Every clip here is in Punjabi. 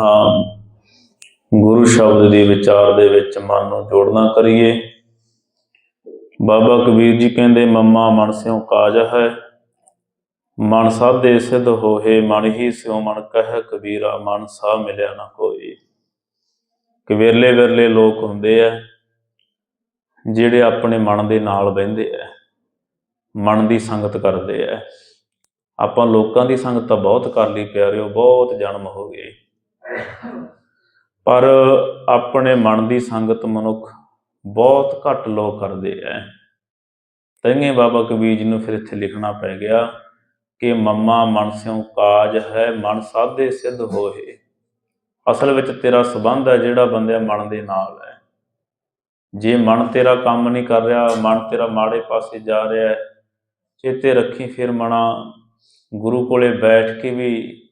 ਹਾਂ। ਗੁਰੂ ਸ਼ਬਦ ਦੇ ਵਿਚਾਰ ਦੇ ਵਿੱਚ ਮਨ ਨੂੰ ਜੋੜਨਾ ਕਰੀਏ। ਬਾਬਾ ਕਬੀਰ ਜੀ ਕਹਿੰਦੇ, ਮੰਮਾ, ਮਨ ਸਿਉ ਕਾਜ ਹੈ। ਮਨ ਸਾਧੇ ਸਿਧ ਹੋਏ, ਮਨ ਹੀ ਸਿਉ ਮਨ ਕਹਿ ਕਬੀਰਾ, ਮਨ ਸਾ ਮਿਲਿਆ ਨਾ ਕੋਈ। ਕਿ ਵਿਰਲੇ ਵਿਰਲੇ ਲੋਕ ਹੁੰਦੇ ਆ, ਜਿਹੜੇ ਆਪਣੇ ਮਨ ਦੇ ਨਾਲ ਬਹਿੰਦੇ ਆ, ਮਨ ਦੀ ਸੰਗਤ ਕਰਦੇ ਆ। ਆਪਾਂ ਲੋਕਾਂ ਦੀ ਸੰਗਤ ਤਾਂ ਬਹੁਤ ਕਰ ਲਈ, ਪਿਆਰਿਓ, ਬਹੁਤ ਜਨਮ ਹੋ ਗਏ। ਪਰ ਆਪਣੇ ਮਨ ਦੀ ਸੰਗਤ ਮਨੁੱਖ ਬਹੁਤ ਘੱਟ ਲੋਕ ਕਰਦੇ ਐ। ਤੈਨੇ ਬਾਬਾ ਕਬੀਰ ਜੀ ਨੂੰ ਫਿਰ ਇੱਥੇ ਲਿਖਣਾ ਪੈ ਗਿਆ ਕਿ ਮੰਮਾ ਮਨ ਸਿਉ ਕਾਜ ਹੈ, ਮਨ ਸਾਧੇ ਸਿੱਧ ਹੋਏ। ਅਸਲ ਵਿੱਚ ਤੇਰਾ ਸਬੰਧ ਹੈ ਜਿਹੜਾ ਬੰਦੇ ਮਨ ਦੇ ਨਾਲ ਹੈ ਜੇ ਮਨ ਤੇਰਾ ਕੰਮ ਨਹੀਂ ਕਰ ਰਿਹਾ, ਮਨ ਤੇਰਾ ਮਾੜੇ ਪਾਸੇ ਜਾ ਰਿਹਾ ਹੈ ਚੇਤੇ ਰੱਖੀ ਫਿਰ ਮਨਾ। ਗੁਰੂ ਕੋਲੇ ਬੈਠ ਕੇ ਵੀ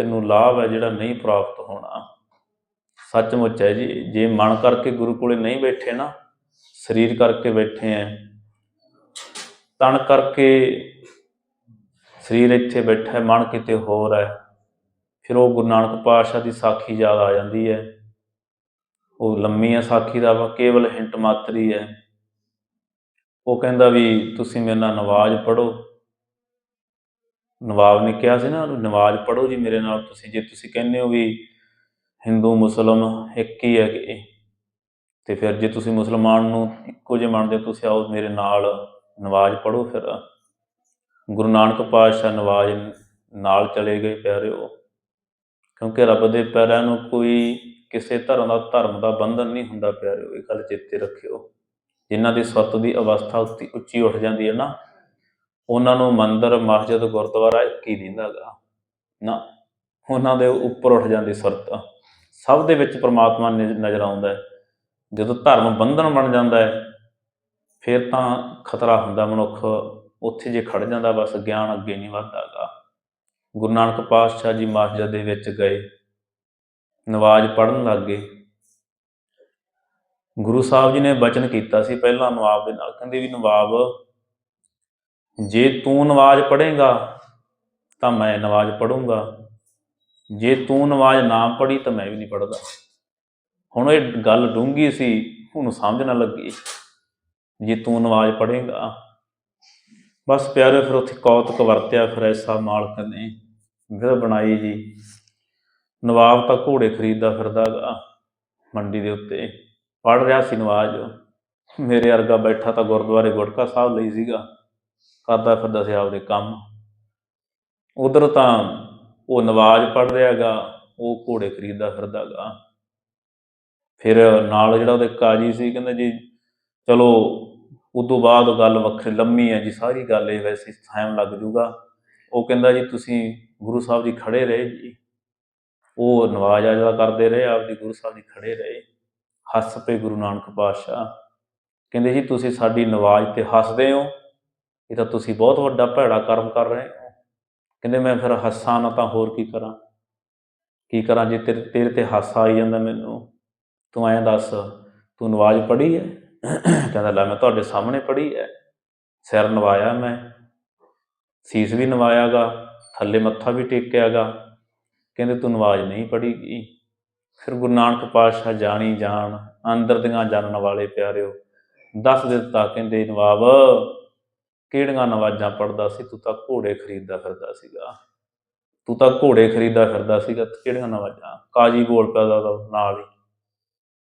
ਤੈਨੂੰ ਲਾਭ ਹੈ ਜਿਹੜਾ ਨਹੀਂ ਪ੍ਰਾਪਤ ਹੋਣਾ। ਸੱਚਮੁੱਚ ਹੈ ਜੀ, ਜੇ ਮਨ ਕਰਕੇ ਗੁਰੂ ਕੋਲੇ ਨਹੀਂ ਬੈਠੇ ਨਾ, ਸਰੀਰ ਕਰਕੇ ਬੈਠੇ ਐ। ਤਣ ਕਰਕੇ ਸਰੀਰ ਇੱਥੇ ਬੈਠਾ ਹੈ, ਮਨ ਕਿਤੇ ਹੋਰ ਹੈ। ਫਿਰ ਉਹ ਗੁਰੂ ਨਾਨਕ ਪਾਤਸ਼ਾਹ ਦੀ ਸਾਖੀ ਯਾਦ ਆ ਜਾਂਦੀ ਹੈ ਉਹ ਲੰਮੀ ਹੈ ਸਾਖੀ ਦਾ, ਵਾ ਕੇਵਲ ਹਿੰਟ ਮਾਤਰੀ ਹੈ ਉਹ ਕਹਿੰਦਾ ਵੀ ਤੁਸੀਂ ਮੇਰੇ ਨਾਲ ਨਵਾਜ਼ ਪੜੋ ਨਵਾਬ ਨੇ ਕਿਹਾ ਸੀ ਨਾ, ਉਹਨੂੰ ਨਵਾਜ਼ ਪੜੋ ਜੀ ਮੇਰੇ ਨਾਲ, ਤੁਸੀਂ ਜੇ ਤੁਸੀਂ ਕਹਿੰਦੇ ਹੋ ਵੀ ਹਿੰਦੂ, ਮੁਸਲਮ ਇੱਕ ਹੀ ਹੈ ਕਿ ਤੇ ਫਿਰ ਜੇ ਤੁਸੀਂ ਮੁਸਲਮਾਨ ਨੂੰ ਇੱਕੋ ਜਿਹੇ ਮੰਨਦੇ ਹੋ, ਤੁਸੀਂ ਆਓ ਮੇਰੇ ਨਾਲ, ਨਵਾਜ਼ ਪੜੋ ਫਿਰ। ਗੁਰੂ ਨਾਨਕ ਪਾਤਸ਼ਾਹ ਨਵਾਜ਼ ਨਾਲ ਚਲੇ ਗਏ ਪਿਆਰਿਓ। ਕਿਉਂਕਿ ਰੱਬ ਦੇ ਪੈਰਾਂ ਨੂੰ ਕੋਈ ਕਿਸੇ ਧਰਮ ਦਾ ਧਰਮ ਦਾ ਬੰਧਨ ਨਹੀਂ ਹੁੰਦਾ ਪਿਆਰਿਓ, ਇਹ ਗੱਲ ਚੇਤੇ ਰੱਖਿਓ। ਜਿਨ੍ਹਾਂ ਦੀ ਸੱਤ ਦੀ ਅਵਸਥਾ ਉੱਤੀ ਉੱਚੀ ਉੱਠ ਜਾਂਦੀ ਹੈ ਨਾ ਉਹਨਾਂ ਨੂੰ ਮੰਦਰ, ਮਸਜਿਦ, ਗੁਰਦੁਆਰਾ ਇੱਕ ਹੀ ਦਿੰਦਾਗਾ ਨਾ, ਉਹਨਾਂ ਦੇ ਉੱਪਰ ਉੱਠ ਜਾਂਦੀ ਸੁਰਤ। ਸਭ ਦੇ ਵਿੱਚ ਪ੍ਰਮਾਤਮਾ ਨਿ- ਨਜ਼ਰ ਆਉਂਦਾ ਹੈ। ਜਦੋਂ ਧਰਮ ਬੰਧਨ ਬਣ ਜਾਂਦਾ ਹੈ, ਫਿਰ ਤਾਂ ਖਤਰਾ ਹੁੰਦਾ ਮਨੁੱਖ। ਉੱਥੇ ਜੇ ਖੜ ਜਾਂਦਾ, ਬਸ ਗਿਆਨ ਅੱਗੇ ਨਹੀਂ ਵਧਦਾਗਾ ਗੁਰੂ ਨਾਨਕ ਪਾਤਸ਼ਾਹ ਜੀ ਮਸਜਿਦ ਦੇ ਵਿੱਚ ਗਏ। ਨਵਾਜ਼ ਪੜਨ ਲੱਗ ਗਏ। ਗੁਰੂ ਸਾਹਿਬ ਜੀ ਨੇ ਬਚਨ ਕੀਤਾ ਸੀ ਪਹਿਲਾਂ ਨਵਾਬ ਦੇ ਨਾਲ। ਕਹਿੰਦੇ ਵੀ ਨਵਾਬ ਜੇ ਤੂੰ ਨਵਾਜ਼ ਪੜ੍ਹੇਗਾ, ਤਾਂ ਮੈਂ ਨਵਾਜ਼ ਪੜੂੰਗਾ ਜੇ ਤੂੰ ਨਵਾਜ਼ ਨਾ ਪੜ੍ਹੀ, ਤਾਂ ਮੈਂ ਵੀ ਨਹੀਂ ਪੜਦਾ ਹੁਣ ਇਹ ਗੱਲ ਡੂੰਗੀ ਸੀ, ਹੁਣ ਸਮਝ ਨਾ ਲੱਗੀ। ਜੇ ਤੂੰ ਨਵਾਜ਼ ਪੜ੍ਹੇਗਾ, ਬਸ ਪਿਆਰੇ ਫਿਰ ਉੱਥੇ ਕੌਤਕ ਵਰਤਿਆ ਫਿਰ ਐਸਾ ਮਾਲਕ ਨੇ, ਫਿਰ ਬਣਾਈ ਜੀ। ਨਵਾਬ ਤਾਂ ਘੋੜੇ ਖਰੀਦਦਾ ਫਿਰਦਾਗਾ, ਮੰਡੀ ਦੇ ਉੱਤੇ। ਪੜ ਰਿਹਾ ਸੀ ਨਵਾਜ਼। ਮੇਰੇ ਵਰਗਾ ਬੈਠਾ ਤਾਂ ਗੁਰਦੁਆਰੇ ਗੁਟਕਾ ਸਾਹਿਬ ਲਈ ਸੀਗਾ। ਕਰਦਾ ਫਿਰਦਾ ਸੀ ਆਪਦੇ ਕੰਮ। ਉਧਰ ਤਾਂ ਉਹ ਨਵਾਜ਼ ਪੜ ਰਿਹਾਗਾ ਉਹ ਘੋੜੇ ਖਰੀਦਦਾ ਫਿਰਦਾਗਾ ਫਿਰ ਨਾਲ ਜਿਹੜਾ ਉਹਦੇ ਕਾਜੀ ਸੀ, ਕਹਿੰਦਾ ਜੀ, ਚਲੋ, ਉਦੋਂ ਬਾਅਦ ਗੱਲ ਵੱਖਰੀ ਲੰਮੀ ਹੈ ਜੀ, ਸਾਰੀ ਗੱਲ ਇਹ ਵੈਸੇ ਟਾਈਮ ਲੱਗ ਜੂਗਾ। ਉਹ ਕਹਿੰਦਾ ਜੀ, ਤੁਸੀਂ ਗੁਰੂ ਸਾਹਿਬ ਜੀ ਖੜੇ ਰਹੇ ਜੀ। ਉਹ ਨਵਾਜ਼ ਆ ਕਰਦੇ ਰਹੇ, ਆਪਦੀ ਗੁਰੂ ਸਾਹਿਬ ਜੀ ਖੜੇ ਰਹੇ। ਹੱਸ ਪਏ ਗੁਰੂ ਨਾਨਕ ਪਾਤਸ਼ਾਹ। ਕਹਿੰਦੇ ਜੀ, ਤੁਸੀਂ ਸਾਡੀ ਨਵਾਜ਼ ਤੇ ਹੱਸਦੇ ਹੋ। ਇਹ ਤਾਂ ਤੁਸੀਂ ਬਹੁਤ ਵੱਡਾ ਭੈੜਾ ਕਰਮ ਕਰ ਰਹੇ ਹੋ। ਕਹਿੰਦੇ ਮੈਂ ਫਿਰ ਹੱਸਾਂ ਨਾ ਤਾਂ ਹੋਰ ਕੀ ਕਰਾਂ? ਕੀ ਕਰਾਂ ਜੇ ਤੇਰੇ ਤੇਰੇ ਤੇ ਹਾਸਾ ਆਈ ਜਾਂਦਾ ਮੈਨੂੰ? ਤੂੰ ਐਂ ਦੱਸ, ਤੂੰ ਨਵਾਜ਼ ਪੜ੍ਹੀ ਹੈ ਕਹਿੰਦਾ ਲੈ ਮੈਂ ਤੁਹਾਡੇ ਸਾਹਮਣੇ ਪੜ੍ਹੀ ਹੈ ਸਿਰ ਨਵਾਇਆ ਮੈਂ। ਸੀਸ ਵੀ ਨਵਾਇਆਗਾ, ਥੱਲੇ ਮੱਥਾ ਵੀ ਟੇਕਿਆਗਾ। ਕਹਿੰਦੇ ਤੂੰ ਨਵਾਜ਼ ਨਹੀਂ ਪੜ੍ਹੀ ਗਈ ਫਿਰ ਗੁਰੂ ਨਾਨਕ ਪਾਤਸ਼ਾਹ ਜਾਣੀ ਜਾਣ, ਅੰਦਰ ਦੀਆਂ ਜਾਣਨ ਵਾਲੇ ਪਿਆਰਿਓ, ਦੱਸ ਦਿੱਤਾ ਕਹਿੰਦੇ ਨਵਾਬ ਕਿਹੜੀਆਂ ਨਵਾਜ਼ਾਂ ਪੜਦਾ ਸੀ? ਤੂੰ ਤਾਂ ਘੋੜੇ ਖਰੀਦਦਾ ਫਿਰਦਾ ਸੀਗਾ। ਤੂੰ ਤਾਂ ਘੋੜੇ ਖਰੀਦਦਾ ਫਿਰਦਾ ਸੀਗਾ। ਕਿਹੜੀਆਂ ਨਵਾਜ਼ਾਂ? ਕਾਜੀ ਬੋਲ ਪਿਆ ਦਾ ਨਾਲ ਹੀ।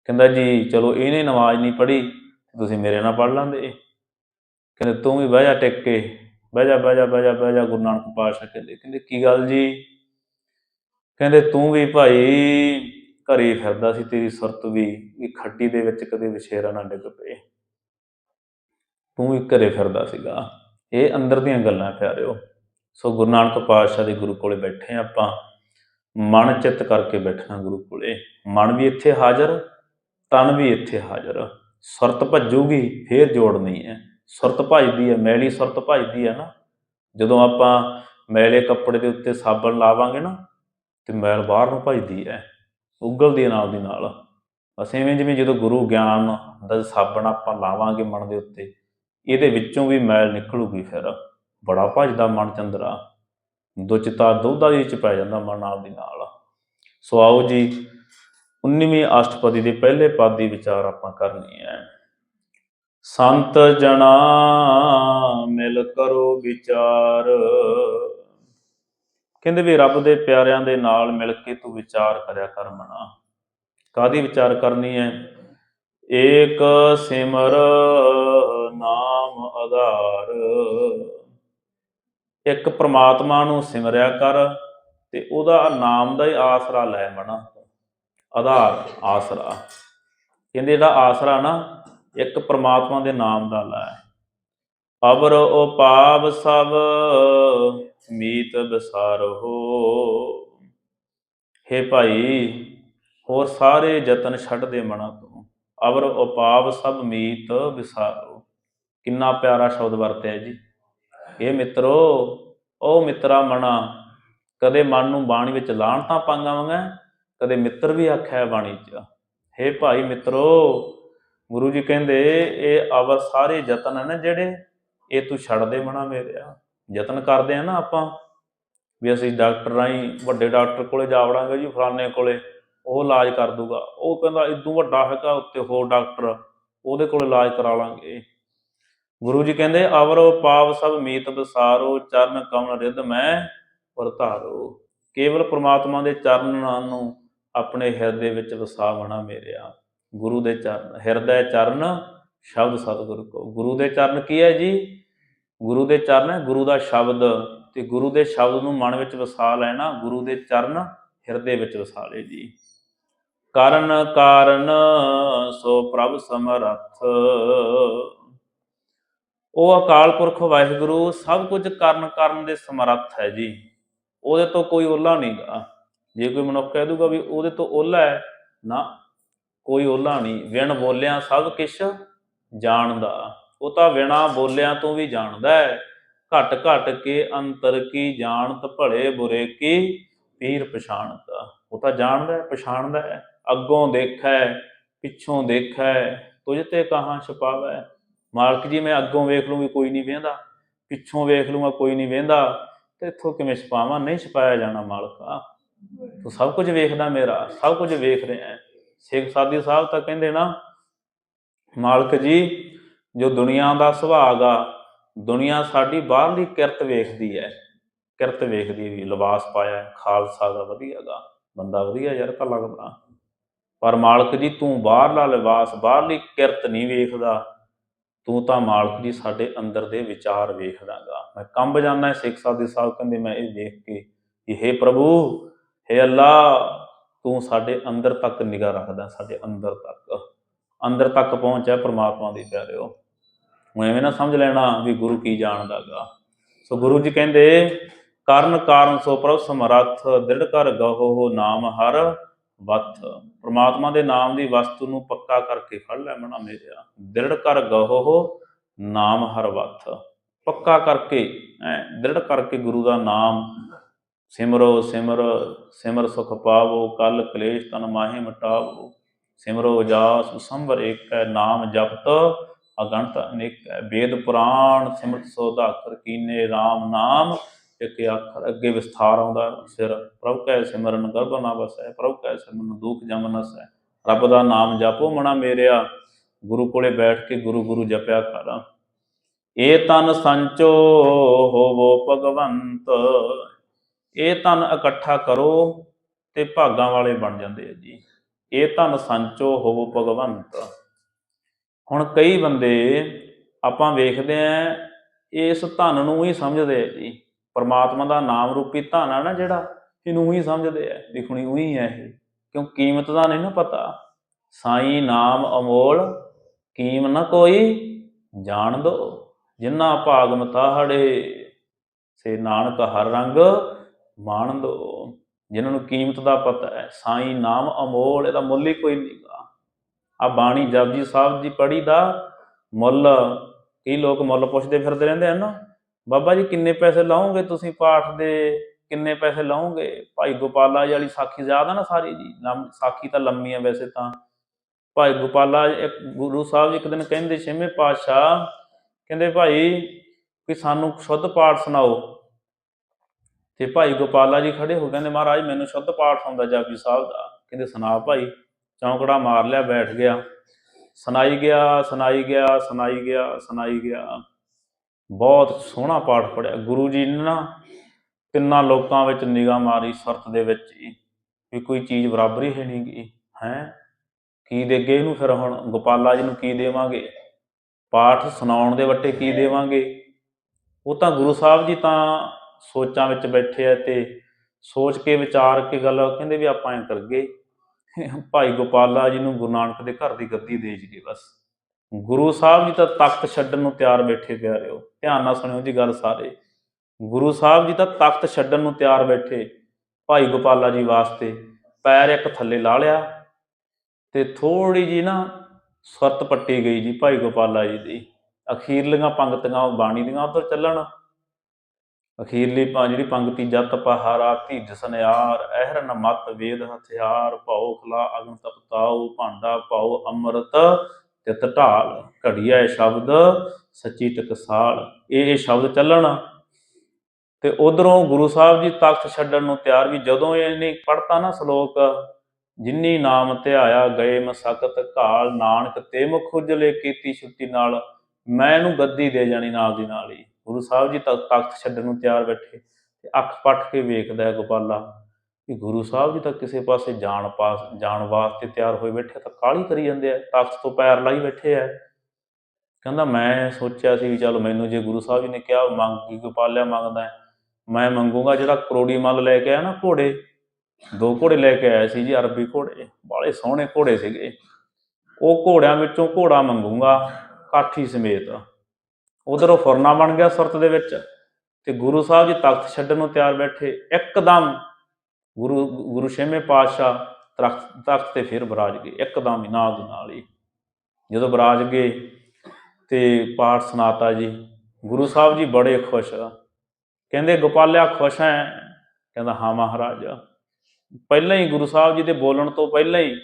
ਕਹਿੰਦਾ ਜੀ, ਚਲੋ ਇਹਨੇ ਨਵਾਜ਼ ਨਹੀਂ ਪੜ੍ਹੀ, ਤੁਸੀਂ ਮੇਰੇ ਨਾਲ ਪੜ੍ਹ ਲੈਂਦੇ। ਕਹਿੰਦੇ, ਤੂੰ ਵੀ ਬਹਿ ਜਾ ਟਿਕ। ਕੇ ਬਹਿ ਜਾ ਬਹਿ ਜਾ ਬਹਿ ਜਾ ਬਹਿ ਜਾ ਗੁਰੂ ਨਾਨਕ ਪਾਤਸ਼ਾਹ ਕਹਿੰਦੇ। ਕਹਿੰਦੇ, ਕੀ ਗੱਲ ਜੀ? ਕਹਿੰਦੇ, ਤੂੰ ਵੀ ਭਾਈ ਘਰੇ ਫਿਰਦਾ ਸੀ ਤੇਰੀ ਸੁਰਤ ਵੀ। ਵੀ ਖੱਡੀ ਦੇ ਵਿੱਚ ਕਦੇ ਵਿਸ਼ੇਰਾ ਨਾ ਡਿੱਗ ਪਏ। ਤੂੰ ਵੀ ਘਰੇ ਫਿਰਦਾ ਸੀਗਾ। ਇਹ ਅੰਦਰ ਦੀਆਂ ਗੱਲਾਂ ਪਿਆਰਿਓ। ਸੋ ਗੁਰੂ ਨਾਨਕ ਪਾਤਸ਼ਾਹ ਦੇ ਗੁਰੂ ਕੋਲੇ ਬੈਠੇ ਹਾਂ ਆਪਾਂ। ਮਨ ਚਿੱਤ ਕਰਕੇ ਬੈਠਣਾ ਗੁਰੂ ਕੋਲੇ। ਮਨ ਵੀ ਇੱਥੇ ਹਾਜ਼ਰ, ਤਨ ਵੀ ਇੱਥੇ ਹਾਜ਼ਰ। ਸੁਰਤ ਭੱਜੂਗੀ, ਫੇਰ ਜੋੜ ਨਹੀਂ ਹੈ। ਸੁਰਤ ਭੱਜਦੀ ਹੈ, ਮੈਲੀ ਸੁਰਤ ਭੱਜਦੀ ਹੈ ਨਾ। ਜਦੋਂ ਆਪਾਂ ਮੈਲੇ ਕੱਪੜੇ ਦੇ ਉੱਤੇ ਸਾਬਣ ਲਾਵਾਂਗੇ ਨਾ, ਤੇ ਮੈਲ ਬਾਹਰ ਨੂੰ ਭੱਜਦੀ ਹੈ, ਉਗਲਦੀ ਨਾਲ ਦੀ ਨਾਲ। ਅਸੀਂ ਐਵੇਂ ਜਿਵੇਂ ਜਦੋਂ ਗੁਰੂ ਗਿਆਨ ਦਾ ਸਾਬਣ ਆਪਾਂ ਲਾਵਾਂਗੇ ਮਨ ਦੇ ਉੱਤੇ ਇਹਦੇ ਵਿੱਚੋਂ ਵੀ ਮੈਲ ਨਿਕਲੂਗੀ ਫਿਰ। ਬੜਾ ਭੱਜਦਾ ਮਨ ਚੰਦਰਾ। ਦੁਚਿਤਾ ਦੁੱਧਾ ਦੇ ਵਿੱਚ ਪੈ ਜਾਂਦਾ ਮਨ ਨਾਲ ਦੀ ਨਾਲ। ਸੋ ਆਓ ਜੀ 19ਵੀਂ ਅਸ਼ਟਪਦੀ ਦੇ ਪਹਿਲੇ ਪਦ ਦੀ ਵਿਚਾਰ ਆਪਾਂ ਕਰਨੀ ਹੈ। ਸੰਤ ਜਣਾ ਮਿਲ ਕਰੋ ਵਿਚਾਰ। ਕਹਿੰਦੇ ਵੀ ਰੱਬ ਦੇ ਪਿਆਰਿਆਂ ਦੇ ਨਾਲ ਮਿਲ ਕੇ ਤੂੰ ਵਿਚਾਰ ਕਰਿਆ ਕਰ ਮਨਾ ਕਾਦੀ ਵਿਚਾਰ ਕਰਨੀ ਹੈ? ਏਕ ਸਿਮਰ ਨਾਮ ਆਧਾਰ। ਇੱਕ ਪ੍ਰਮਾਤਮਾ ਨੂੰ ਸਿਮਰਿਆ ਕਰ ਤੇ ਉਹਦਾ ਨਾਮ ਦਾ ਹੀ ਆਸਰਾ ਲੈ ਮਣਾ ਆਧਾਰ, ਆਸਰਾ। ਕਹਿੰਦੇ ਜਿਹੜਾ ਆਸਰਾ ਨਾ ਇੱਕ ਪ੍ਰਮਾਤਮਾ ਦੇ ਨਾਮ ਦਾ ਲੈ। ਅਬਰ ਉਪਾਵ ਸਭ, ਮੀਤ ਵਿਸਾਰੋ ਹੇ। ਭਾਈ, ਹੋਰ ਸਾਰੇ ਯਤਨ ਛੱਡ ਦੇ ਮਨਾ ਤੋਂ। ਅਵਰ ਉਪਾਵ ਸਭ, ਮੀਤ ਵਿਸਾਰੋ ਕਿੰਨਾ ਪਿਆਰਾ ਸ਼ਬਦ ਵਰਤਿਆ ਜੀ। ਇਹ ਮਿੱਤਰੋ, ਉਹ ਮਿੱਤਰਾ ਮਨਾ ਕਦੇ ਮਨ ਨੂੰ ਬਾਣੀ ਵਿੱਚ ਲਾਣ ਤਾਂ ਪਾਂਗਾਵਾਂਗਾ ਕਦੇ ਮਿੱਤਰ ਵੀ ਆਖਿਆ ਬਾਣੀ 'ਚ। ਹੇ ਭਾਈ ਮਿੱਤਰੋ, ਗੁਰੂ ਜੀ ਕਹਿੰਦੇ, ਇਹ ਅਵਰ ਸਾਰੇ ਯਤਨ ਹਨ ਜਿਹੜੇ, ਇਹ ਤੂੰ ਛੱਡ ਦੇ ਮਣਾ ਮੇਰਿਆ ਯਤਨ ਕਰਦੇ ਆ ਨਾ ਆਪਾਂ, ਵੀ ਅਸੀਂ ਡਾਕਟਰ ਰਾਹੀਂ ਵੱਡੇ ਡਾਕਟਰ ਕੋਲੇ ਜਾ ਵੜਾਂਗੇ ਜੀ, ਫਲਾਣੇ ਕੋਲੇ, ਉਹ ਇਲਾਜ ਕਰ ਦੂਗਾ। ਉਹ ਕਹਿੰਦਾ, ਇਦੋਂ ਵੱਡਾ ਹੈਗਾ, ਉੱਤੇ ਹੋਰ ਡਾਕਟਰ ਉਹਦੇ ਕੋਲ ਇਲਾਜ ਕਰਾ ਲਾਂਗੇ। ਗੁਰੂ ਜੀ ਕਹਿੰਦੇ, ਅਵਰੋ ਪਾਵ ਸਭ ਮੀਤ ਬਸਾਰੋ, ਚਰਨ ਕਮਲ ਰਿੱਧ ਮੈਂ ਵਰਤਾਰੋ ਕੇਵਲ ਪ੍ਰਮਾਤਮਾ ਦੇ ਚਰਨਾਂ ਨੂੰ ਆਪਣੇ ਹਿਰਦੇ ਵਿੱਚ ਵਸਾ ਮੇਰਿਆ। ਗੁਰੂ ਦੇ ਚਰਨ, ਹਿਰਦੈ ਚਰਨ ਸ਼ਬਦ ਸਤਿਗੁਰੂ ਕੋ। ਗੁਰੂ ਦੇ ਚਰਨ ਕੀ ਹੈ ਜੀ? ਗੁਰੂ ਦੇ ਚਰਨ ਹੈ ਗੁਰੂ ਦਾ ਸ਼ਬਦ। ਤੇ ਗੁਰੂ ਦੇ ਸ਼ਬਦ ਨੂੰ ਮਨ ਵਿੱਚ ਵਸਾ ਲੈਣਾ, ਗੁਰੂ ਦੇ ਚਰਨ ਹਿਰਦੇ ਵਿੱਚ ਵਸਾ ਲੈ ਜੀ। ਕਰਨ ਕਾਰਨ ਸੋ ਪ੍ਰਭ ਸਮਰੱਥ। ਉਹ ਅਕਾਲ ਪੁਰਖ ਵਾਹਿਗੁਰੂ ਸਭ ਕੁਝ ਕਰਨ ਕਰਨ ਦੇ ਸਮਰੱਥ ਹੈ ਜੀ। ਉਹਦੇ ਤੋਂ ਕੋਈ ਓਲਾ ਨਹੀਂਗਾ। ਜੇ ਕੋਈ ਮਨੁੱਖ ਕਹਿ ਦੂਗਾ ਵੀ ਉਹਦੇ ਤੋਂ ਓਲਾ ਹੈ, ਨਾ, ਕੋਈ ਓਲਾ ਨਹੀਂ। ਵਿਣ ਬੋਲਿਆ ਸਭ ਕਿਛ ਜਾਣਦਾ। ਉਹ ਤਾਂ ਵਿਣਾ ਬੋਲਿਆਂ ਤੋਂ ਵੀ ਜਾਣਦਾ ਹੈ। ਘਟ ਘਟ ਕੇ ਅੰਤਰ ਕੀ ਜਾਣਤ ਭਲੇ ਬੁਰੇ ਕੀ ਪੀਰ ਪਛਾਣਤਾ। ਉਹ ਤਾਂ ਜਾਣਦਾ ਹੈ, ਪਛਾਣਦਾ ਹੈ। ਅੱਗੋਂ ਦੇਖੈ, ਪਿੱਛੋਂ ਦੇਖੈ, ਤੁਝ ਤੇ ਕਹਾਂ ਛਪਾਵੈ। ਮਾਲਕ ਜੀ ਮੈਂ ਅੱਗੋਂ ਵੇਖ ਲੂੰਗੀ ਕੋਈ ਨਹੀਂ ਵੇਂਦਾ ਪਿੱਛੋਂ ਵੇਖ ਲੂੰਗਾ ਕੋਈ ਨਹੀਂ ਵੇਂਦਾ ਤੇ ਇੱਥੋਂ ਕਿਵੇਂ ਛਪਾਵਾਂ? ਨਹੀਂ ਛਪਾਇਆ ਜਾਣਾ ਮਾਲਕਾ ਤੂੰ ਸਭ ਕੁਝ ਵੇਖਦਾ ਮੇਰਾ ਸਭ ਕੁਝ ਵੇਖ ਰਿਹਾ ਹੈ। ਸੇਖ ਸਾਦੀ ਸਾਹਿਬ ਤਾਂ ਕਹਿੰਦੇ ਨਾ ਮਾਲਕ ਜੀ ਜੋ ਦੁਨੀਆ ਦਾ ਸੁਭਾਗ ਆ ਦੁਨੀਆ ਸਾਡੀ ਬਾਹਰਲੀ ਕਿਰਤ ਵੇਖਦੀ ਹੈ ਕਿਰਤ ਵੇਖਦੀ ਵੀ ਲਿਬਾਸ ਪਾਇਆ ਹੈ, ਖਾਲਸਾ ਦਾ ਵਧੀਆਗਾ ਬੰਦਾ ਵਧੀਆ ਯਾਰ ਤਾਂ ਲੱਗਦਾ ਪਰ ਮਾਲਕ ਜੀ ਤੂੰ ਬਾਹਰਲਾ ਲਿਬਾਸ ਬਾਹਰਲੀ ਕਿਰਤ ਨਹੀਂ ਵੇਖਦਾ ਤੂੰ ਤਾਂ ਮਾਲਕ ਜੀ ਸਾਡੇ ਅੰਦਰ ਦੇ ਵਿਚਾਰ ਵੇਖਦਾਗਾ। ਮੈਂ ਕੰਬ ਜਾਂਦਾ ਸਿੱਖ ਸਾਦੀ ਸਾਹਿਬ ਕਹਿੰਦੇ ਮੈਂ ਇਹ ਦੇਖ ਕੇ ਕਿ हे ਪ੍ਰਭੂ हे ਅੱਲਾ ਤੂੰ ਸਾਡੇ ਅੰਦਰ ਤੱਕ ਨਿਗਾਹ ਰੱਖਦਾ, ਸਾਡੇ ਅੰਦਰ ਤੱਕ। ਅੰਦਰ ਤੱਕ ਪਹੁੰਚ ਹੈ ਪ੍ਰਮਾਤਮਾ ਦੀ ਪਿਆਰਿਓ। ਹੁਣ ਐਵੇਂ ਨਾ ਸਮਝ ਲੈਣਾ ਵੀ ਗੁਰੂ ਕੀ ਜਾਣਦਾਗਾ। ਸੋ ਗੁਰੂ ਜੀ ਕਹਿੰਦੇ, ਕਰਨ ਕਾਰਨ ਸੋ ਪ੍ਰਭ ਸਮਰੱਥ, ਦ੍ਰਿੜ ਕਰ ਗਹੋ ਨਾਮ ਹਰ ਵਥ। ਪ੍ਰਮਾਤਮਾ ਦੇ ਨਾਮ ਦੀ ਵਸਤੂ ਨੂੰ ਪੱਕਾ ਕਰਕੇ ਫੜ ਲੈ ਮਣਾ ਮੇਰਿਆ। ਦ੍ਰਿੜ ਕਰ ਗਹੋ ਨਾਮ ਹਰ ਵਥ। ਪੱਕਾ ਕਰਕੇ, ਐ, ਦ੍ਰਿੜ ਕਰਕੇ ਗੁਰੂ ਦਾ ਨਾਮ ਸਿਮਰੋ, ਸਿਮਰ ਸਿਮਰ ਸੁਖ ਪਾਵੋ, ਕਲ ਕਲੇਸ਼ ਤਨ ਮਾਹੇ ਮਟਾਵੋ। ਸਿਮਰੋ ਜਾਸ ਸੰਵਰ ਏਕੈ, ਨਾਮ ਜਪਤ ਅਗਣਤ ਅਨੇਕ। ਵੇਦ ਪੁਰਾਣ ਸਿਮਰਤ ਸੋਧਾ ਕਰ ਕੀਨੇ RAM ਨਾਮ ਇੱਕ ਅੱਖਰ ਅੱਗੇ ਵਿਸਥਾਰ ਆਉਂਦਾ, ਸਿਰ ਪ੍ਰਭ ਕੈ ਸਿਮਰਨ ਗਰਭ ਨਾ ਵਸੈ ਪ੍ਰਭ ਕੈ ਸਿਮਰਨ ਦੁਖ ਜਮ ਨਸੈ ਰੱਬ ਦਾ ਨਾਮ ਜਪੋ ਮਣਾ ਮੇਰਿਆ, ਗੁਰੂ ਕੋਲੇ ਬੈਠ ਕੇ ਗੁਰੂ ਗੁਰੂ ਜਪਿਆ ਕਰ। ਇਹ ਤਨ ਸੰਚੋ ਹੋਵੋ ਭਗਵੰਤ ਇਹ ਧਨ ਇਕੱਠਾ ਕਰੋ ਤੇ ਭਾਗਾਂ ਵਾਲੇ ਬਣ ਜਾਂਦੇ ਆ ਜੀ। ਇਹ ਧਨ ਸੰਚੋ ਹੋਵੋ ਭਗਵੰਤ। ਹੁਣ ਕਈ ਬੰਦੇ ਆਪਾਂ ਵੇਖਦੇ ਆ, ਇਸ ਧਨ ਨੂੰ ਹੀ ਸਮਝਦੇ ਆ ਜੀ। ਪਰਮਾਤਮਾ ਦਾ ਨਾਮ ਰੂਪੀ ਧਨ ਆ ਨਾ ਜਿਹੜਾ, ਇਹਨੂੰ ਹੀ ਸਮਝਦੇ ਆ। ਲਿਖਣੀ ਉਹੀ ਹੈ ਇਹ, ਕਿਉਂ ਕੀਮਤ ਦਾ ਨਹੀਂ ਨਾ ਪਤਾ। ਸਾਈ ਨਾਮ ਅਮੋਲ, ਕੀਮ ਨਾ ਕੋਈ ਜਾਣ ਦੋ, ਜਿੰਨਾ ਭਾਗ ਮਤਾਹੜੇ ਸੇ ਨਾਨਕ ਹਰ ਰੰਗ ਮਾਣ ਦੋ। ਜਿਨ੍ਹਾਂ ਨੂੰ ਕੀਮਤ ਦਾ ਪਤਾ ਹੈ, ਸਾਈ ਨਾਮ ਅਮੋਲ, ਇਹਦਾ ਮੁੱਲ ਹੀ ਕੋਈ ਨਹੀਂਗਾ ਆ ਬਾਣੀ ਜਪਜੀ ਸਾਹਿਬ ਜੀ ਪੜ੍ਹੀ ਦਾ ਮੁੱਲ, ਕਈ ਲੋਕ ਮੁੱਲ ਪੁੱਛਦੇ ਫਿਰਦੇ ਰਹਿੰਦੇ ਹਨ ਨਾ। ਬਾਬਾ ਜੀ, ਕਿੰਨੇ ਪੈਸੇ ਲਾਓਗੇ ਤੁਸੀਂ ਪਾਠ ਦੇ? ਕਿੰਨੇ ਪੈਸੇ ਲਾਓਗੇ? ਭਾਈ ਗੋਪਾਲਾ ਜੀ ਵਾਲੀ ਸਾਖੀ ਜ਼ਿਆਦਾ ਨਾ ਸਾਰੀ ਜੀ? ਲੰਮ- ਸਾਖੀ ਤਾਂ ਲੰਮੀ ਹੈ ਵੈਸੇ ਤਾਂ। ਭਾਈ ਗੋਪਾਲਾ ਇੱਕ ਗੁਰੂ ਸਾਹਿਬ ਜੀ ਇੱਕ ਦਿਨ ਕਹਿੰਦੇ, ਛੇਵੇਂ ਪਾਤਸ਼ਾਹ, ਕਹਿੰਦੇ ਭਾਈ ਕਿ ਸਾਨੂੰ ਸ਼ੁੱਧ ਪਾਠ ਸੁਣਾਓ। ਤੇ ਭਾਈ ਗੋਪਾਲਾ ਜੀ ਖੜੇ ਹੋ ਕਹਿੰਦੇ, ਮਹਾਰਾਜ, ਮੈਨੂੰ ਸ਼ੁੱਧ ਪਾਠ ਆਉਂਦਾ ਜਾਪੀ ਸਾਹਿਬ ਦਾ। ਕਹਿੰਦੇ, ਸੁਣਾ ਭਾਈ। ਚੌਂਕੜਾ ਮਾਰ ਲਿਆ, ਬੈਠ ਗਿਆ। ਸੁਣਾਈ ਗਿਆ ਸੁਣਾਈ ਗਿਆ ਸੁਣਾਈ ਗਿਆ ਸੁਣਾਈ ਗਿਆ। ਬਹੁਤ ਸੋਹਣਾ ਪਾਠ ਪੜਿਆ। ਗੁਰੂ ਜੀ ਨੇ ਨਾ ਤਿੰਨਾਂ ਲੋਕਾਂ ਵਿੱਚ ਨਿਗਾਹ ਮਾਰੀ ਸੁਰਤ ਦੇ ਵਿੱਚ ਹੀ ਵੀ ਕੋਈ ਚੀਜ਼ ਬਰਾਬਰੀ ਹੈ ਨਹੀਂ ਗੀ। ਹੈ? ਕੀ ਦੇਗੇ ਇਹਨੂੰ ਫਿਰ ਹੁਣ? ਗੋਪਾਲਾ ਜੀ ਨੂੰ ਕੀ ਦੇਵਾਂਗੇ? ਪਾਠ ਸੁਣਾਉਣ ਦੇ ਵੱਟੇ ਕੀ ਦੇਵਾਂਗੇ? ਉਹ ਤਾਂ ਗੁਰੂ ਸਾਹਿਬ ਜੀ ਤਾਂ ਸੋਚਾਂ ਵਿੱਚ ਬੈਠੇ ਆ ਤੇ ਸੋਚ ਕੇ ਵਿਚਾਰ ਕੇ ਗੱਲ ਕਹਿੰਦੇ ਵੀ ਆਪਾਂ ਐ ਕਰਗੇ ਭਾਈ ਗੋਪਾਲਾ ਜੀ ਨੂੰ ਗੁਰੂ ਨਾਨਕ ਦੇ ਘਰ ਦੀ ਗੱਦੀ ਦੇ ਜੀਏ ਬਸ। ਗੁਰੂ ਸਾਹਿਬ ਜੀ ਤਾਂ ਤਖਤ ਛੱਡਣ ਨੂੰ ਤਿਆਰ ਬੈਠੇ ਪਿਆਰਿਓ ਧਿਆਨ ਨਾਲ ਸੁਣਿਓ ਜੀ ਗੱਲ ਸਾਰੇ। ਗੁਰੂ ਸਾਹਿਬ ਜੀ ਤਾਂ ਤਖਤ ਛੱਡਣ ਨੂੰ ਤਿਆਰ ਬੈਠੇ ਭਾਈ ਗੋਪਾਲਾ ਜੀ ਵਾਸਤੇ ਪੈਰ ਇੱਕ ਥੱਲੇ ਲਾ ਲਿਆ ਤੇ ਥੋੜੀ ਜੀ ਨਾ ਸੁਰਤ ਪੱਟੀ ਗਈ ਜੀ ਭਾਈ ਗੋਪਾਲਾ ਜੀ ਦੀ। ਅਖੀਰਲੀਆਂ ਪੰਕਤੀਆਂ ਬਾਣੀ ਦੀਆਂ ਉਧਰ ਚੱਲਣ। ਅਖੀਰਲੀ ਪੰ ਜਿਹੜੀ ਪੰਗਤੀ ਜਤ ਪਹਾਰਾ ਧੀਜ ਸਨਿਆਰ ਅਹਿਰ ਮਤ ਵੇਦ ਹਥਿਆਰ, ਭਉ ਖਲਾ ਅਗਨ ਤਪਤਾਉ ਭਾਂਡਾ ਪਾਉ ਅੰਮ੍ਰਿਤ ਤਿਤ ਢਾਲ, ਘੜੀਆ ਇਹ ਸ਼ਬਦ, ਸੱਚੀ ਟਕਸਾਲ ਇਹ ਇਹ ਸ਼ਬਦ ਚੱਲਣ। ਤੇ ਉਧਰੋਂ ਗੁਰੂ ਸਾਹਿਬ ਜੀ ਤਖਤ ਛੱਡਣ ਨੂੰ ਤਿਆਰ ਵੀ ਜਦੋਂ ਇਹਨੇ ਪੜਤਾ ਨਾ ਸ਼ਲੋਕ, ਜਿਨੀ ਨਾਮ ਧਿਆਇਆ ਗਏ ਮਸਕਤ ਘਾਲ, ਨਾਨਕ ਤੇ ਮੁਖੁਜਲੇ ਕੀਤੀ ਛੁੱਟੀ ਨਾਲ, ਮੈਂ ਇਹਨੂੰ ਗੱਦੀ ਦੇ ਜਾਣੀ ਨਾਲ ਦੀ ਨਾਲ ਹੀ। ਗੁਰੂ ਸਾਹਿਬ ਜੀ ਤਾਂ ਤਖਤ ਛੱਡਣ ਨੂੰ ਤਿਆਰ ਬੈਠੇ, ਤੇ ਅੱਖ ਪੱਟ ਕੇ ਵੇਖਦਾ ਹੈ ਗੋਪਾਲਾ। ਕਿ ਗੁਰੂ ਸਾਹਿਬ ਜੀ ਤਾਂ ਕਿਸੇ ਪਾਸੇ ਜਾਣ ਪਾਸ, ਜਾਣ ਵਾਸਤੇ ਤਿਆਰ ਹੋਏ ਬੈਠੇ ਤਾਂ ਕਾਲੀ ਕਰੀ ਜਾਂਦੇ ਆ ਤਖਤ ਤੋਂ ਪੈਰ ਲਾਈ ਬੈਠੇ ਆ। ਕਹਿੰਦਾ ਮੈਂ ਸੋਚਿਆ ਸੀ ਵੀ ਚਲ ਮੈਨੂੰ ਜੇ ਗੁਰੂ ਸਾਹਿਬ ਜੀ ਨੇ ਕਿਹਾ, ਮੰਗ ਕੀ ਗੋਪਾਲਿਆ ਮੰਗਦਾ ਮੈਂ ਮੰਗੂਗਾ ਜਿਹੜਾ ਕਰੋੜੀ ਮੱਲ ਲੈ ਕੇ ਆਇਆ ਨਾ ਘੋੜੇ, ਦੋ ਘੋੜੇ ਲੈ ਕੇ ਆਇਆ ਸੀ ਜੀ ਅਰਬੀ ਘੋੜੇ ਬਾਲੇ ਸੋਹਣੇ ਘੋੜੇ ਸੀਗੇ। ਉਹ ਘੋੜਿਆਂ ਵਿੱਚੋਂ ਘੋੜਾ ਮੰਗੂਗਾ, ਕਾਠੀ ਸਮੇਤ। ਉਧਰ ਉਹ ਫੁਰਨਾ ਬਣ ਗਿਆ ਸੁਰਤ ਦੇ ਵਿੱਚ ਤੇ ਗੁਰੂ ਸਾਹਿਬ ਜੀ ਤਖਤ ਛੱਡਣ ਨੂੰ ਤਿਆਰ ਬੈਠੇ, ਇੱਕਦਮ ਗੁਰੂ ਗੁਰੂ ਛੇਵੇਂ ਪਾਤਸ਼ਾਹ ਤਖਤ ਤਖਤ ਤੇ ਫਿਰ ਬਰਾਜ ਗਏ, ਇੱਕਦਮ ਹੀ ਨਾਲ ਦੀ ਨਾਲ ਹੀ। ਜਦੋਂ ਬਰਾਜ ਗਏ ਤੇ ਪਾਠ ਸੁਣਾਤਾ ਜੀ, ਗੁਰੂ ਸਾਹਿਬ ਜੀ ਬੜੇ ਖੁਸ਼ ਕਹਿੰਦੇ, ਗੋਪਾਲਿਆ, ਖੁਸ਼ ਹੈ? ਕਹਿੰਦਾ, ਹਾਂ ਮਹਾਰਾਜ। ਪਹਿਲਾਂ ਹੀ ਗੁਰੂ ਸਾਹਿਬ ਜੀ ਦੇ ਬੋਲਣ ਤੋਂ ਪਹਿਲਾਂ ਹੀ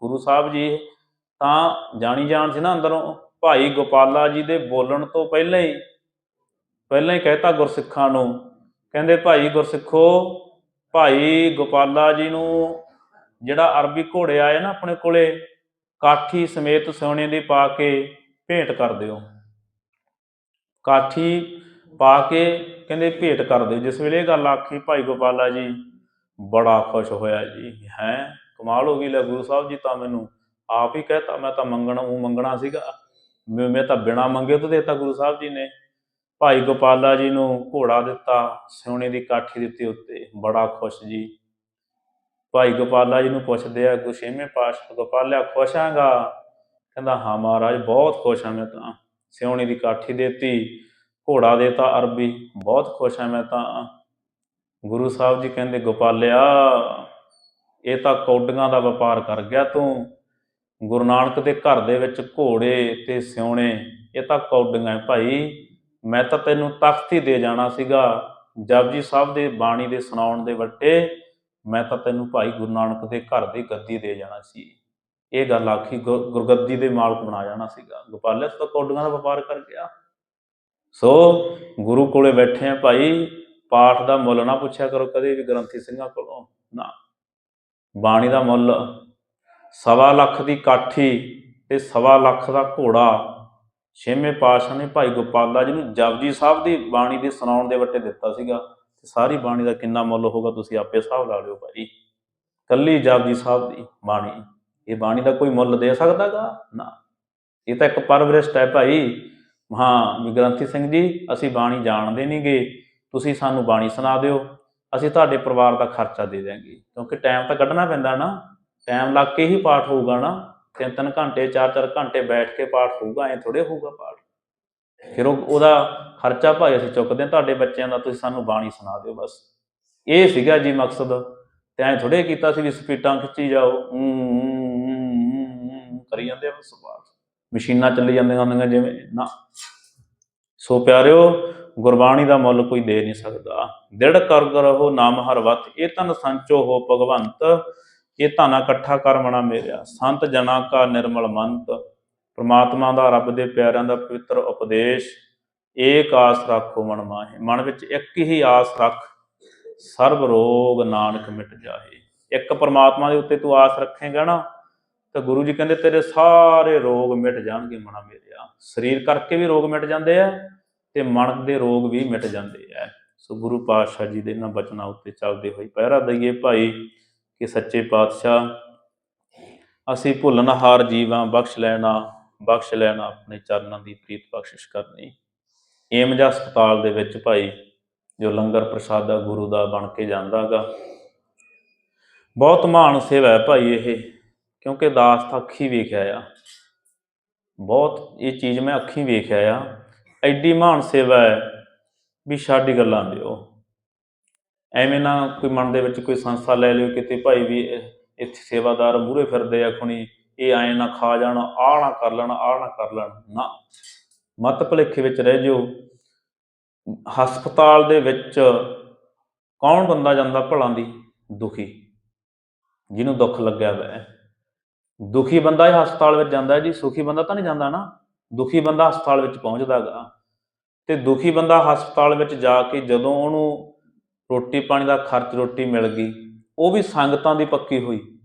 ਗੁਰੂ ਸਾਹਿਬ ਜੀ ਤਾਂ ਜਾਣੀ ਜਾਣ ਸੀ ਨਾ ਅੰਦਰੋਂ, ਭਾਈ ਗੋਪਾਲਾ ਜੀ ਦੇ ਬੋਲਣ ਤੋਂ ਪਹਿਲਾਂ ਹੀ ਪਹਿਲਾਂ ਹੀ ਕਹਿਤਾ ਗੁਰਸਿੱਖਾਂ ਨੂੰ, ਕਹਿੰਦੇ, ਭਾਈ ਗੁਰਸਿੱਖੋ ਭਾਈ ਗੋਪਾਲਾ ਜੀ ਨੂੰ ਜਿਹੜਾ ਅਰਬੀ ਘੋੜੇ ਆਏ ਨਾ ਆਪਣੇ ਕੋਲੇ, ਕਾਠੀ ਸਮੇਤ ਸੋਨੇ ਦੀ ਪਾ ਕੇ ਭੇਟ ਕਰ ਦਿਓ। ਕਾਠੀ ਪਾ ਕੇ ਕਹਿੰਦੇ ਭੇਟ ਕਰ ਦਿਓ। ਜਿਸ ਵੇਲੇ ਇਹ ਗੱਲ ਆਖੀ, ਭਾਈ ਗੋਪਾਲਾ ਜੀ ਬੜਾ ਖੁਸ਼ ਹੋਇਆ ਜੀ। ਹੈ, ਕਮਾਲ ਹੋ ਗਈ ਲੈ ਗੁਰੂ ਸਾਹਿਬ ਜੀ ਤਾਂ ਮੈਨੂੰ। ਆਪ ਹੀ ਕਹਿਤਾ, ਮੈਂ ਤਾਂ ਮੰਗਣਾ, ਉਹ ਮੰਗਣਾ ਸੀਗਾ। ਮੈਂ ਮੈਂ ਤਾਂ ਬਿਨਾ ਮੰਗੇ ਤੋਂ ਦੇਤਾ ਗੁਰੂ ਸਾਹਿਬ ਜੀ ਨੇ। ਭਾਈ ਗੋਪਾਲਾ ਜੀ ਨੂੰ ਘੋੜਾ ਦਿੱਤਾ ਸੋਨੇ ਦੀ ਕਾਠੀ ਦਿੱਤੀ ਉੱਤੇ ਬੜਾ ਖੁਸ਼ ਜੀ। ਭਾਈ ਗੋਪਾਲਾ ਜੀ ਨੂੰ ਪੁੱਛਦੇ ਆ ਗੁਸ਼ੇਵੇਂ ਪਾਸ਼ਾ ਗੋਪਾਲਿਆ, ਖੁਸ਼ ਆਂਗਾ। ਕਹਿੰਦਾ, ਹਾਂ ਮਹਾਰਾਜ, ਬਹੁਤ ਖੁਸ਼ ਹਾਂ ਮੈਂ ਤਾਂ। ਸਿਉਣੀ ਦੀ ਕਾਠੀ ਦੇਤੀ, ਘੋੜਾ ਦੇਤਾ ਅਰਬੀ। ਬਹੁਤ ਖੁਸ਼ ਹਾਂ ਮੈਂ ਤਾਂ। ਗੁਰੂ ਸਾਹਿਬ ਜੀ ਕਹਿੰਦੇ, ਗੋਪਾਲਿਆ, ਇਹ ਤਾਂ ਕੌਡੀਆਂ ਦਾ ਵਪਾਰ ਕਰ ਗਿਆ ਤੂੰ। ਗੁਰੂ ਨਾਨਕ ਦੇ ਘਰ ਦੇ ਵਿੱਚ ਘੋੜੇ ਤੇ ਸਿਉਣੇ, ਇਹ ਤਾਂ ਕੌਡੀਆਂ ਭਾਈ। ਮੈਂ ਤਾਂ ਤੈਨੂੰ ਤਖਤ ਹੀ ਦੇ ਜਾਣਾ ਸੀਗਾ, ਜਪਜੀ ਸਾਹਿਬ ਦੇ ਬਾਣੀ ਦੇ ਸੁਣਾਉਣ ਦੇ ਵੱਟੇ, ਮੈਂ ਤਾਂ ਤੈਨੂੰ ਭਾਈ ਗੁਰੂ ਨਾਨਕ ਦੇ ਘਰ ਦੀ ਗੱਦੀ ਦੇ ਜਾਣਾ ਸੀ। ਇਹ ਗੱਲ ਆਖੀ ਗੁਰ- ਗੁਰਗੱਦੀ ਦੇ ਮਾਲਕ ਬਣਾ ਜਾਣਾ ਸੀਗਾ। ਗੋਪਾਲਿਆ ਤੂੰ ਤਾਂ ਕੌਡੀਆਂ ਦਾ ਵਪਾਰ ਕਰ ਗਿਆ। ਸੋ ਗੁਰੂ ਕੋਲੇ ਬੈਠੇ ਆ ਭਾਈ, ਪਾਠ ਦਾ ਮੁੱਲ ਨਾ ਪੁੱਛਿਆ ਕਰੋ ਕਦੇ ਵੀ ਗ੍ਰੰਥੀ ਸਿੰਘਾਂ ਕੋਲੋਂ, ਨਾ। ਬਾਣੀ ਦਾ ਮੁੱਲ ਸਵਾ ਲੱਖ ਦੀ ਕਾਠੀ ਤੇ ਸਵਾ ਲੱਖ ਦਾ ਘੋੜਾ ਛੇਵੇਂ ਪਾਤਸ਼ਾਹ ਨੇ ਭਾਈ ਗੋਪਾਲਾ ਜੀ ਨੂੰ ਜਪਜੀ ਸਾਹਿਬ ਦੀ ਬਾਣੀ ਦੇ ਸੁਣਾਉਣ ਦੇ ਵੱਟੇ ਦਿੱਤਾ ਸੀਗਾ ਤੇ ਸਾਰੀ ਬਾਣੀ ਦਾ ਕਿੰਨਾ ਮੁੱਲ ਹੋਗਾ ਤੁਸੀਂ ਆਪੇ ਹਿਸਾਬ ਲਾ ਲਿਓ ਭਾਈ ਕੱਲੀ ਜਪਜੀ ਸਾਹਿਬ ਦੀ ਬਾਣੀ, ਇਹ ਬਾਣੀ ਦਾ ਕੋਈ ਮੁੱਲ ਦੇ ਸਕਦਾਗਾ? ਨਾ। ਇਹ ਤਾਂ ਇੱਕ ਪਰਵਰਿਸ਼ਟ ਹੈ ਭਾਈ। ਹਾਂ ਵੀ ਗ੍ਰੰਥੀ ਸਿੰਘ ਜੀ, ਅਸੀਂ ਬਾਣੀ ਜਾਣਦੇ ਨਹੀਂਗੇ ਤੁਸੀਂ ਸਾਨੂੰ ਬਾਣੀ ਸੁਣਾ ਦਿਓ। ਅਸੀਂ ਤੁਹਾਡੇ ਪਰਿਵਾਰ ਦਾ ਖਰਚਾ ਦੇ ਦਿਆਂਗੇ। ਕਿਉਂਕਿ ਟਾਈਮ ਤਾਂ ਕੱਢਣਾ ਪੈਂਦਾ ਨਾ। ਟਾਈਮ ਲੱਗ ਕੇ ਹੀ ਪਾਠ ਹੋਊਗਾ ਨਾ। ਤਿੰਨ ਤਿੰਨ ਘੰਟੇ ਚਾਰ ਚਾਰ ਘੰਟੇ ਬੈਠ ਕੇ ਪਾਠ ਹੋਊਗਾ ਐ ਥੋੜੇ ਹੋਊਗਾ ਪਾਠ। ਫਿਰ ਉਹ ਉਹਦਾ ਖਰਚਾ ਭਾਈ ਅਸੀਂ ਚੁੱਕਦੇ ਹਾਂ ਤੁਹਾਡੇ ਬੱਚਿਆਂ ਦਾ ਤੁਸੀਂ ਸਾਨੂੰ ਬਾਣੀ ਸੁਣਾ ਦਿਓ ਬਸ। ਇਹ ਸੀਗਾ ਜੀ ਮਕਸਦ। ਤੇ ਐ ਥੋੜੇ ਕੀਤਾ ਸੀ ਵੀ ਸਪੀਟਾਂ ਖਿੱਚੀ ਜਾਓ। ਊਂ, ਕਰੀ ਜਾਂਦੇ ਆ ਬਸ ਪਾਠ। ਮਸ਼ੀਨਾਂ ਚੱਲੀ ਜਾਂਦੀਆਂ ਹੁੰਦੀਆਂ ਜਿਵੇਂ ਨਾ। ਸੋ ਪਿਆਰਿਓ ਗੁਰਬਾਣੀ ਦਾ ਮੁੱਲ ਕੋਈ ਦੇ ਨਹੀਂ ਸਕਦਾ। ਦਿੜ ਕਰ ਕਰੋ ਨਾਮ ਹਰ ਵਤ। ਇਹ ਤਨ ਸੰਚੋ ਹੋ ਭਗਵੰਤ। ਇਹ ਧਨ ਇਕੱਠਾ ਕਰ ਮਣਾ ਮੇਰਿਆ। ਸੰਤ ਜਨਾ ਕਾ ਨਿਰਮਲ ਮੰਤ, ਪ੍ਰਮਾਤਮਾ ਦਾ ਰੱਬ ਦੇ ਪਿਆਰਿਆਂ ਦਾ ਪਵਿੱਤਰ ਉਪਦੇਸ਼, ਏਕ ਆਸ ਰੱਖੋ ਮਨ ਮਾਹੇ। ਮਨ ਵਿੱਚ ਇੱਕ ਹੀ ਆਸ ਰੱਖ, ਸਰਬ ਰੋਗ ਨਾਨਕ ਮਿਟ ਜਾਏ ਇੱਕ ਪਰਮਾਤਮਾ ਦੇ ਉੱਤੇ ਤੂੰ ਆਸ ਰੱਖੇਗਾ ਨਾ, ਤਾਂ ਗੁਰੂ ਜੀ ਕਹਿੰਦੇ, ਤੇਰੇ ਸਾਰੇ ਰੋਗ ਮਿਟ ਜਾਣਗੇ ਮਨਾ ਮੇਰਿਆ। ਸਰੀਰ ਕਰਕੇ ਵੀ ਰੋਗ ਮਿਟ ਜਾਂਦੇ ਆ ਤੇ ਮਨ ਦੇ ਰੋਗ ਵੀ ਮਿਟ ਜਾਂਦੇ ਆ। ਸੋ ਗੁਰੂ ਪਾਤਸ਼ਾਹ ਜੀ ਦੇ ਇਹਨਾਂ ਬਚਨਾਂ ਉੱਤੇ ਚੱਲਦੇ ਹੋਏ ਪਹਿਰਾ ਦਈਏ ਭਾਈ। ਕਿ ਸੱਚੇ ਪਾਤਸ਼ਾਹ, ਅਸੀਂ ਭੁੱਲਣਹਾਰ ਜੀਵਾਂ, ਬਖਸ਼ ਲੈਣਾ ਬਖਸ਼ ਲੈਣਾ ਆਪਣੇ ਚਰਨਾਂ ਦੀ ਪ੍ਰੀਤ ਬਖਸ਼ਿਸ਼ ਕਰਨੀ। ਏਮਜ ਹਸਪਤਾਲ ਦੇ ਵਿੱਚ ਭਾਈ, ਜੋ ਲੰਗਰ ਪ੍ਰਸ਼ਾਦਾ ਗੁਰੂ ਦਾ ਬਣ ਕੇ ਜਾਂਦਾਗਾ। ਬਹੁਤ ਮਹਾਨ ਸੇਵਾ ਹੈ ਭਾਈ ਇਹ, ਕਿਉਂਕਿ ਦਾਸ ਤਾਂ ਅੱਖੀ ਵੇਖਿਆ ਆ। ਬਹੁਤ, ਇਹ ਚੀਜ਼ ਮੈਂ ਅੱਖੀ ਵੇਖਿਆ ਆ। ਐਡੀ ਮਹਾਨ ਸੇਵਾ ਹੈ ਵੀ ਛੱਡ ਹੀ ਗੱਲਾਂ ਦਿਓ। ਐਵੇਂ ਨਾ ਕੋਈ ਮਨ ਦੇ ਵਿੱਚ ਕੋਈ ਸੰਸਥਾ ਲੈ ਲਿਓ ਕਿਤੇ ਭਾਈ ਵੀ ਇੱਥੇ ਸੇਵਾਦਾਰ ਮੂਹਰੇ ਫਿਰਦੇ ਆ ਖੁਣੀ, ਇਹ ਆਏ ਨਾ ਖਾ ਜਾਣ, ਆਹ ਨਾ ਕਰ ਲੈਣ, ਆਹ ਨਾ ਕਰ ਲੈਣ। ਨਾ। ਮਤ ਭੁਲੇਖੇ ਵਿੱਚ ਰਹਿ ਜਿਓ। ਹਸਪਤਾਲ ਦੇ ਵਿੱਚ ਕੌਣ ਬੰਦਾ ਜਾਂਦਾ ਭਲਾਂ ਦੀ? ਦੁਖੀ। ਜਿਹਨੂੰ ਦੁੱਖ ਲੱਗਿਆ ਹੋਇਆ ਦੁਖੀ ਬੰਦਾ ਹੀ ਹਸਪਤਾਲ ਵਿੱਚ ਜਾਂਦਾ ਜੀ, ਸੁਖੀ ਬੰਦਾ ਤਾਂ ਨਹੀਂ ਜਾਂਦਾ ਨਾ। ਦੁਖੀ ਬੰਦਾ ਹਸਪਤਾਲ ਵਿੱਚ ਪਹੁੰਚਦਾਗਾ। ਤੇ ਦੁਖੀ ਬੰਦਾ ਹਸਪਤਾਲ ਵਿੱਚ ਜਾ ਕੇ ਜਦੋਂ ਉਹਨੂੰ ਰੋਟੀ ਪਾਣੀ ਦਾ ਖਰਚ ਰੋਟੀ ਮਿਲ ਗਈ। ਉਹ ਵੀ ਸੰਗਤਾਂ ਦੀ ਪੱਕੀ ਹੋਈ।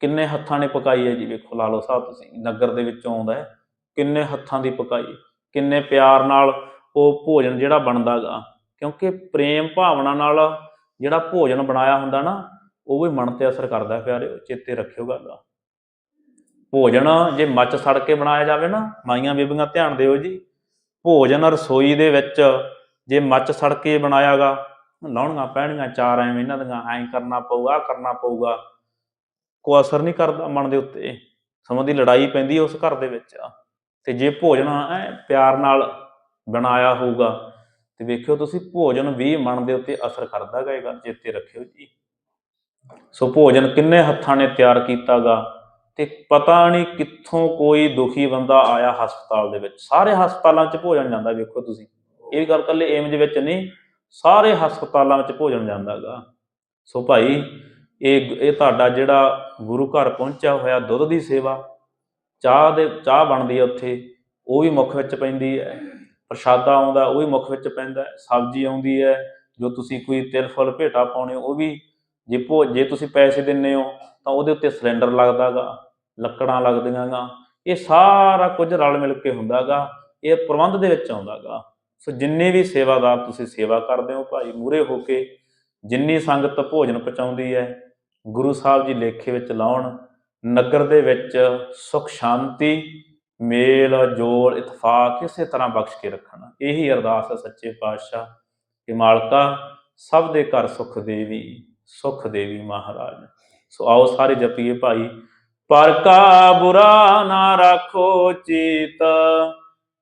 ਕਿੰਨੇ ਹੱਥਾਂ ਨੇ ਪਕਾਈ ਹੈ ਜੀ? ਵੇਖੋ, ਲਾ ਲਓ ਸਾਹਿਬ ਤੁਸੀਂ। ਨਗਰ ਦੇ ਵਿੱਚੋਂ ਆਉਂਦਾ ਹੈ। ਕਿੰਨੇ ਹੱਥਾਂ ਦੀ ਪਕਾਈ। ਕਿੰਨੇ ਪਿਆਰ ਨਾਲ ਉਹ ਭੋਜਨ ਜਿਹੜਾ ਬਣਦਾਗਾ ਕਿਉਂਕਿ ਪ੍ਰੇਮ ਭਾਵਨਾ ਨਾਲ ਜਿਹੜਾ ਭੋਜਨ ਬਣਾਇਆ ਹੁੰਦਾ ਨਾ, ਉਹ ਵੀ ਮਨ ਤੇ ਅਸਰ ਕਰਦਾ ਹੈ ਪਿਆਰਿਓ। ਚੇਤੇ ਰੱਖਿਓ ਗੱਲ। ਭੋਜਨ ਜੇ ਮੱਚ ਸੜ ਕੇ ਬਣਾਇਆ ਜਾਵੇ ਨਾ, ਮਾਈਆਂ ਬੀਬੀਆਂ ਧਿਆਨ ਦਿਓ ਜੀ। ਭੋਜਨ ਰਸੋਈ ਦੇ ਵਿੱਚ ਜੇ ਮੱਚ ਸੜ ਕੇ ਬਣਾਇਆਗਾ ਲਾਉਣੀਆਂ ਪੈਣੀਆਂ ਚਾਰ ਐਵੇਂ ਇਹਨਾਂ ਦੀਆਂ, ਐਂ ਕਰਨਾ ਪਊਗਾ ਕਰਨਾ ਪਊਗਾ। ਕੋਈ ਅਸਰ ਨਹੀਂ ਕਰਦਾ ਮਨ ਦੇ ਉੱਤੇ। ਸਮਾਂ ਦੀ ਲੜਾਈ ਪੈਂਦੀ ਉਸ ਘਰ ਦੇ ਵਿੱਚ। ਤੇ ਜੇ ਭੋਜਨ ਐ ਪਿਆਰ ਨਾਲ ਬਣਾਇਆ ਹੋਊਗਾ, ਤੇ ਵੇਖਿਓ ਤੁਸੀਂ ਭੋਜਨ ਵੀ ਮਨ ਦੇ ਉੱਤੇ ਅਸਰ ਕਰਦਾ ਗਾ, ਇਹ ਗੱਲ ਚੇਤੇ ਰੱਖਿਓ ਜੀ। ਸੋ ਭੋਜਨ ਕਿੰਨੇ ਹੱਥਾਂ ਨੇ ਤਿਆਰ ਕੀਤਾਗਾ, ਤੇ ਪਤਾ ਨਹੀਂ ਕਿੱਥੋਂ ਕੋਈ ਦੁਖੀ ਬੰਦਾ ਆਇਆ ਹਸਪਤਾਲ ਦੇ ਵਿੱਚ। ਸਾਰੇ ਹਸਪਤਾਲਾਂ 'ਚ ਭੋਜਨ ਜਾਂਦਾ ਵੇਖੋ ਤੁਸੀਂ। ਇਹ ਗੱਲ ਕੱਲੇ ਏਮਜ ਵਿੱਚ ਨਹੀਂ ਸਾਰੇ ਹਸਪਤਾਲਾਂ ਵਿੱਚ ਭੋਜਨ ਜਾਂਦਾਗਾ ਸੋ ਭਾਈ, ਇਹ ਇਹ ਤੁਹਾਡਾ ਜਿਹੜਾ ਗੁਰੂ ਘਰ ਪਹੁੰਚਿਆ ਹੋਇਆ ਦੁੱਧ ਦੀ ਸੇਵਾ, ਚਾਹ ਦੇ, ਚਾਹ ਬਣਦੀ ਹੈ ਉੱਥੇ, ਉਹ ਵੀ ਮੁੱਖ ਵਿੱਚ ਪੈਂਦੀ ਹੈ। ਪ੍ਰਸ਼ਾਦਾ ਆਉਂਦਾ, ਉਹ ਵੀ ਮੁੱਖ ਵਿੱਚ ਪੈਂਦਾ ਸਬਜ਼ੀ ਆਉਂਦੀ ਹੈ, ਜੋ ਤੁਸੀਂ ਕੋਈ ਤਿਲ, ਫੁੱਲ, ਭੇਟਾ ਪਾਉਣੇ ਹੋ, ਉਹ ਵੀ ਜੇ ਭੋ, ਜੇ ਤੁਸੀਂ ਪੈਸੇ ਦਿੰਨੇ ਹੋ, ਤਾਂ ਉਹਦੇ ਉੱਤੇ ਸਿਲੰਡਰ ਲੱਗਦਾਗਾ ਲੱਕੜਾਂ ਲੱਗਦੀਆਂ ਗਾ ਇਹ ਸਾਰਾ ਕੁਝ ਰਲ ਮਿਲ ਕੇ ਹੁੰਦਾਗਾ ਇਹ ਪ੍ਰਬੰਧ ਦੇ ਵਿੱਚ ਆਉਂਦਾਗਾ ਸੋ ਜਿੰਨੇ ਵੀ ਸੇਵਾਦਾਰ ਤੁਸੀਂ ਸੇਵਾ ਕਰਦੇ ਹੋ ਭਾਈ ਮੂਰੇ ਹੋ ਕੇ ਜਿੰਨੀ ਸੰਗਤ ਭੋਜਨ ਪਹੁੰਚਾਉਂਦੀ ਹੈ, ਗੁਰੂ ਸਾਹਿਬ ਜੀ ਲੇਖੇ ਵਿੱਚ ਲਾਉਣ, ਨਗਰ ਦੇ ਵਿੱਚ ਸੁਖ, ਸ਼ਾਂਤੀ, ਮੇਲ, ਜੋਲ, ਇਤਫਾਕ ਕਿਸੇ ਤਰ੍ਹਾਂ ਬਖਸ਼ ਕੇ ਰੱਖਣਾ। ਇਹੀ ਅਰਦਾਸ ਹੈ ਸੱਚੇ ਪਾਤਸ਼ਾਹ ਕਿ ਮਾਲਕਾ, ਸਭ ਦੇ ਘਰ ਸੁਖ ਦੇਵੀ ਸੁਖ ਦੇਵੀ ਮਹਾਰਾਜ। ਸੋ ਆਓ ਸਾਰੇ ਜਪੀਏ ਭਾਈ, ਪਰ ਕਾ ਬੁਰਾ ਨਾ ਰੱਖੋ ਚੀਤ